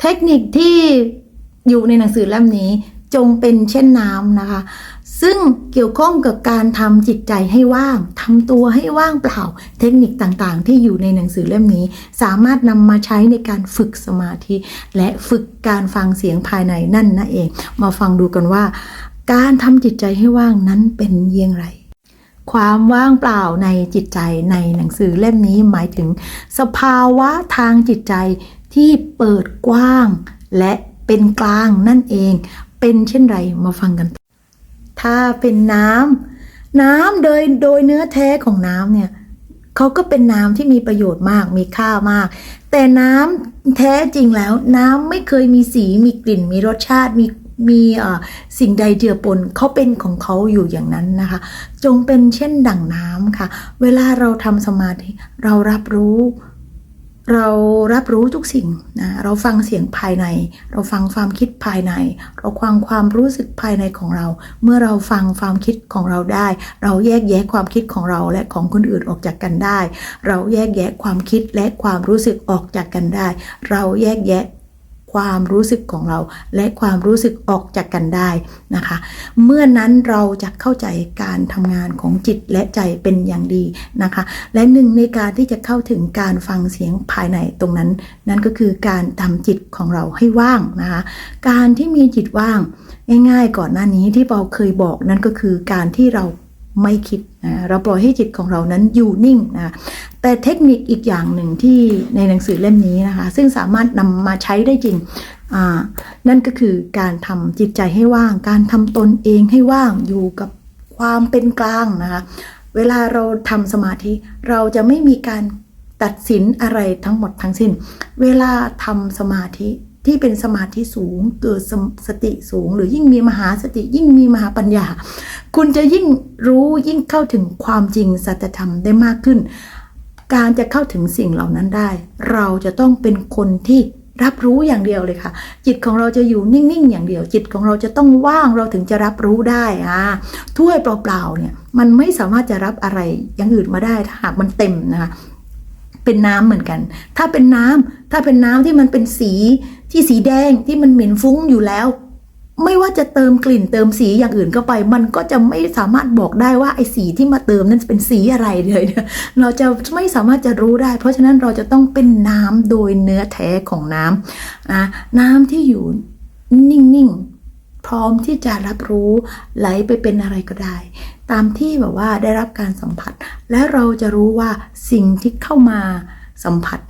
เทคนิคที่อยู่ในหนังสือเล่มนี้จงเป็นเช่นน้ำนะคะ ซึ่งเกี่ยวข้องกับการทำจิตใจให้ว่างทำตัวให้ว่างเปล่า เทคนิคต่างๆ ที่อยู่ในหนังสือเล่มนี้ สามารถนำมาใช้ในการฝึกสมาธิ และฝึกการฟังเสียงภายในนั่นนั่นเอง มาฟังดูกันว่า การทำจิตใจให้ว่างนั้นเป็นเยี่ยงไร ความว่างเปล่าในจิตใจในหนังสือเล่มนี้หมายถึง สภาวะทางจิตใจ ที่เปิดกว้าง และเป็นกลางนั่นเอง เป็นเช่นไรมาฟังกัน ถ้าเป็นน้ำน้ำโดยโดยเนื้อแท้ของน้ำเนี่ยเขาก็เป็นน้ำที่มีประโยชน์มากมีค่ามาก แต่น้ำแท้จริงแล้ว น้ำไม่เคยมีสีมีกลิ่น มีรสชาติมีมีอ่อสิ่งใดเจือปนเขาเป็นของเขาอยู่อย่างนั้นนะคะ จงเป็นเช่นดั่งน้ำค่ะ เวลาเราทำสมาธิเรารับรู้ เรารับรู้ทุกสิ่งนะเราฟังเสียงภายใน เราฟังความคิดภายใน เราฟังความรู้สึกภายในของเรา เมื่อเราฟังความคิดของเราได้ เราแยกแยะความคิดของเราและของคนอื่นออกจากกันได้ เราแยกแยะความคิดและความรู้สึกออกจากกันได้ เราแยกแยะ ความรู้สึกของเรา และความรู้สึกออกจากกันได้นะคะ เมื่อนั้นเราจะเข้าใจการทำงานของจิตและใจเป็นอย่างดีนะคะ และหนึ่งในการที่จะเข้าถึงการฟังเสียงภายในตรงนั้น นั่นก็คือการทำจิตของเราให้ว่างนะคะ การที่มีจิตว่าง ง่าย ๆ ก่อนหน้านี้ที่เปาเคยบอกนั่นก็คือการที่เรา ไม่คิดนะเราปล่อยให้จิตของเรานั้นอยู่นิ่งนะแต่เทคนิคอีกอย่างหนึ่งที่ในหนังสือเล่มนี้นะคะ ซึ่งสามารถนำมาใช้ได้จริงนั่นก็คือการทำจิตใจให้ว่าง การทำตนเองให้ว่างอยู่กับความเป็นกลางนะคะเวลาเราทำสมาธิเราจะไม่มีการตัดสินอะไรทั้งหมดทั้งสิ้น เวลาทำสมาธิ ที่เป็นสมาธิสูง เกิดสสติสูง หรือยิ่งมีมหาสติยิ่งมีมหาปัญญา คุณจะยิ่งรู้ยิ่งเข้าถึงความจริงสัจธรรมได้มากขึ้น การจะเข้าถึงสิ่งเหล่านั้นได้ เราจะต้องเป็นคนที่รับรู้อย่างเดียวเลยค่ะ จิตของเราจะอยู่นิ่งๆอย่างเดียว จิตของเราจะต้องว่างเราถึงจะรับรู้ได้อ่าถ้วยเปล่าๆเนี่ยมันไม่สามารถจะรับอะไรอย่างอื่นมาได้ถ้าหากมันเต็มนะคะ เป็นน้ำเหมือนกัน ถ้าเป็นน้ำถ้าเป็นน้ำที่มันเป็นสีที่สีแดงที่มันเหม็นฟุ้งอยู่แล้ว ไม่ว่าจะเติมกลิ่นเติมสีอย่างอื่นเข้าไป มันก็จะไม่สามารถบอกได้ว่าไอ้สีที่มาเติมนั้นเป็นสีอะไรเลยเนี่ยเราจะไม่สามารถจะรู้ได้ เพราะฉะนั้นเราจะต้องเป็นน้ำโดยเนื้อแท้ของน้ำนะน้ำที่อยู่นิ่งๆ พร้อมที่จะรับรู้ไหลไปเป็นอะไรก็ได้ ตามที่แบบว่าได้รับการสัมผัส และเราจะรู้ว่าสิ่งที่เข้ามาสัมผัส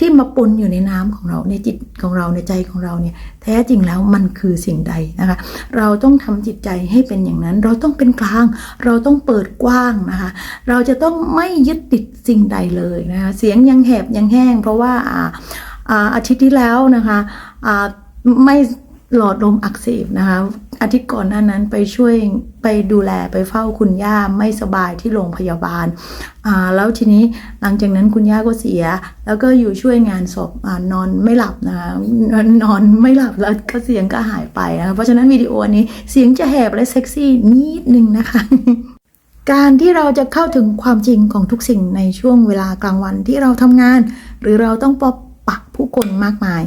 ที่มาปนอยู่ในน้ำของเราในจิตของเราในใจของเราเนี่ยแท้จริงแล้วมันคือสิ่งใดนะคะเราต้องทำจิตใจให้เป็นอย่างนั้น เราต้องเป็นกลาง เราต้องเปิดกว้างนะคะเราจะต้องไม่ยึดติดสิ่งใดเลยนะคะเสียงยังแหบยังแห้ง เพราะว่าอ่าอาทิตย์ที่แล้วนะคะไม่ หลอดลมอักเสบนะคะ อาทิตย์ก่อนหน้านั้นไปช่วยไปดูแลไปเฝ้าคุณย่าไม่สบายที่โรงพยาบาลอ่าแล้วทีนี้หลังจากนั้นคุณย่าก็เสีย แล้วก็อยู่ช่วยงานศพอ่านอนไม่หลับนะคะนอนไม่หลับแล้วก็เสียงก็หายไปนะคะเพราะฉะนั้นวิดีโอนี้เสียงจะแหบและเซ็กซี่นิดนึงนะคะการที่เราจะเข้าถึงความจริงของทุกสิ่งในช่วงเวลากลางวันที่เราทำงาน หรือเราต้องปบปักผู้คนมากมาย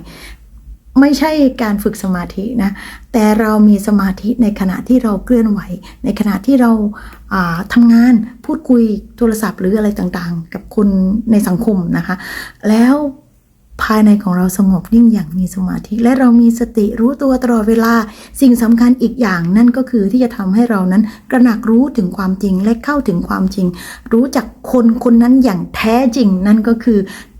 ไม่ใช่การฝึกสมาธินะ แต่เรามีสมาธิในขณะที่เราเคลื่อนไหว ในขณะที่เราาทำงานพูดคุยโทรศัพท์หรืออะไรต่างๆ กับคนในสังคมนะคะ แล้ว ภายในของเราสงบนิ่งอย่างมีสมาธิ และเรามีสติรู้ตัวตลอดเวลา สิ่งสำคัญอีกอย่างนั่นก็คือที่จะทำให้เรานั้นกระหนักรู้ถึงความจริงและเข้าถึงความจริง รู้จักคนคนนั้นอย่างแท้จริงนั่นก็คือ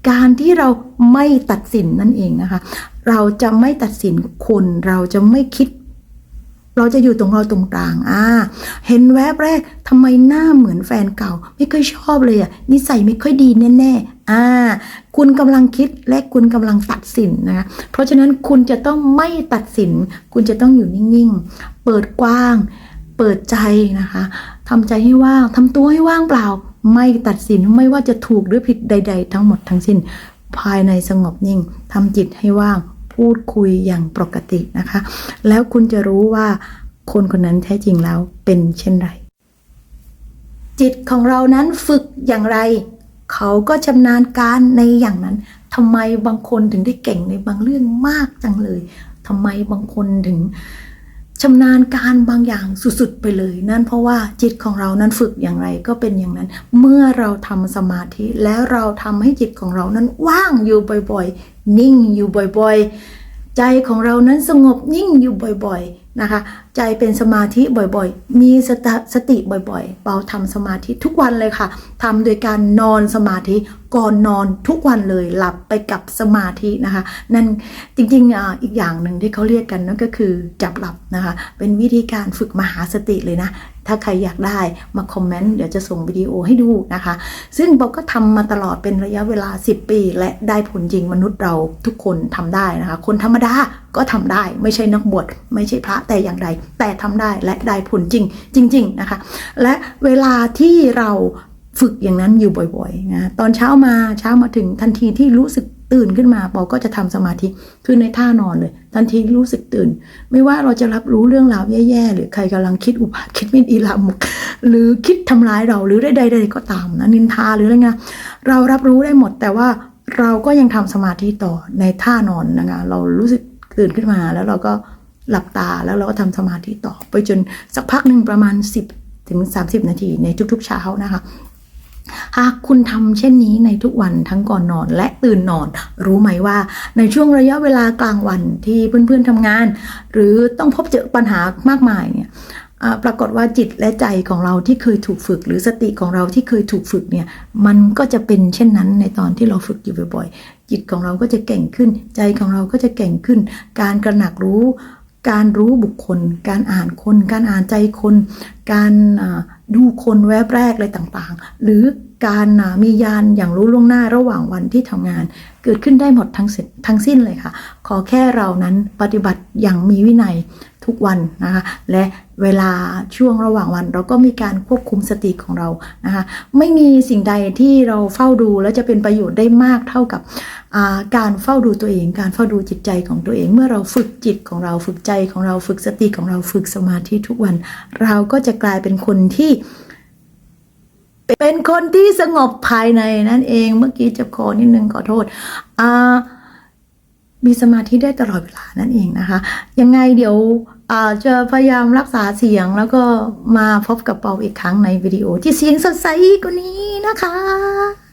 การที่เราไม่ตัดสินนั่นเองนะคะ เราจะไม่ตัดสินคนเราจะไม่คิด เราจะอยู่ตรงเราตรงกลางอ่าเห็นแวบแรกทำไมหน้าเหมือนแฟนเก่า ไม่ค่อยชอบเลยอะนิสัยไม่ค่อยดีแน่ๆอ่าคุณกำลังคิดและคุณกำลังตัดสินนะคะเพราะฉะนั้นคุณจะต้องไม่ตัดสิน คุณจะต้องอยู่นิ่งๆ เปิดกว้าง เปิดใจนะคะทำใจให้ว่างทำตัวให้ว่างเปล่า ไม่ตัดสินไม่ว่าจะถูกหรือผิดใด ๆ ทั้งหมดทั้งสิ้นภายในสงบนิ่งทำจิตให้ว่าง พูดคุยอย่างปกตินะคะ แล้วคุณจะรู้ว่าคนคนนั้นแท้จริงแล้วเป็นเช่นไร จิตของเรานั้นฝึกอย่างไร เขาก็ชำนาญการในอย่างนั้นทำไมบางคนถึงได้เก่งในบางเรื่องมากจังเลยทำไมบางคนถึงชำนาญการบางอย่างสุดๆไปเลย นั่นเพราะว่าจิตของเรานั้นฝึกอย่างไรก็เป็นอย่างนั้น เมื่อเราทำสมาธิแล้วเราทำให้จิตของเรานั้นว่างอยู่บ่อย นิ่งอยู่บ่อยๆ ใจของเรานั้นสงบนิ่งอยู่บ่อยๆนะคะ ใจเป็นสมาธิบ่อยๆ มีสตสติบ่อยๆ เปาทำสมาธิทุกวันเลยค่ะทำโดยการนอนสมาธิก่อนนอนทุกวันเลยหลับไปกับสมาธินะคะ นั่นจริงๆอ่าอีกอย่างหนึ่งที่เขาเรียกกันนั่นก็คือจับหลับนะคะ เป็นวิธีการฝึกมหาสติเลยนะ ถ้าใครอยากได้มาคอมเมนต์เดี๋ยวจะส่งวิดีโอให้ดูนะคะ ซึ่งเปาก็ทำมาตลอดเป็นระยะเวลา 10 ปี และได้ผลจริงมนุษย์เราทุกคนทำได้นะคะ คนธรรมดาก็ทำได้ไม่ใช่นักบวชไม่ใช่พระแต่อย่างใด แต่ทำได้และได้ผลจริงจริง ๆนะคะ และเวลาที่เรา ฝึกอย่างนั้นอยู่บ่อยๆนะตอนเช้ามาเช้ามาถึงทันทีที่รู้สึกตื่นขึ้นมาปอก็จะทำสมาธิคือในท่านอนเลย ทันทีรู้สึกตื่น ไม่ว่าเราจะรับรู้เรื่องราวแย่ๆ หรือใครกำลังคิดอุบาทคิดไม่ดีลามกหรือคิดทำร้ายเราหรือใดๆก็ตามนะนินทาหรืออะไรเงี้ยเรารับรู้ได้หมด แต่ว่าเราก็ยังทำสมาธิต่อในท่านอนนะคะเรารู้สึกตื่นขึ้นมาแล้วเราก็หลับตาแล้วเราก็ทำสมาธิต่อ ไปจนสักพักหนึ่งประมาณ 10ถึง30 นาทีในทุกๆเช้านะคะ หากคุณทำเช่นนี้ในทุกวันทั้งก่อนนอนและตื่นนอน รู้ไหมว่าในช่วงระยะเวลากลางวันที่เพื่อนๆทำงาน หรือต้องพบเจอปัญหามากมายเนี่ยปรากฏว่าจิตและใจของเราที่เคยถูกฝึก หรือสติของเราที่เคยถูกฝึกเนี่ยมันก็จะเป็นเช่นนั้นในตอนที่เราฝึกอยู่บ่อยๆ จิตของเราก็จะเก่งขึ้น ใจของเราก็จะเก่งขึ้น การกระหนักรู้ การรู้บุคคล การอ่านคน การอ่านใจคน การดูคนแวบแรกอะไรต่างๆ หรือการมียานอย่างรู้ล่วงหน้าระหว่างวันที่ทำงาน เกิดขึ้นได้หมดทั้งสิ้นทั้งสิ้นเลยค่ะ ขอแค่เรานั้นปฏิบัติอย่างมีวินัย ทุกวันนะคะและเวลาช่วงระหว่างวัน เราก็มีการควบคุมสติของเรานะคะไม่มีสิ่งใดที่เราเฝ้าดูแล้วจะเป็นประโยชน์ได้มากเท่ากับาการเฝ้าดูตัวเอง การเฝ้าดูจิตใจของตัวเอง เมื่อเราฝึกจิตของเราฝึกใจของเราฝึกสติของเราฝึกสมาธิทุกวัน เราก็จะกลายเป็นคนที่เป็นคนที่สงบภายในนั่นเองเมื่อกี้จ็บคอนิดนึงขอโทษอ่า มีสมาธิได้ตลอดเวลานั่นเองนะคะ ยังไงเดี๋ยวจะพยายามรักษาเสียงแล้วก็มาพบกับเปาอีกครั้งในวิดีโอที่เสียงสดใสกว่านี้นะคะ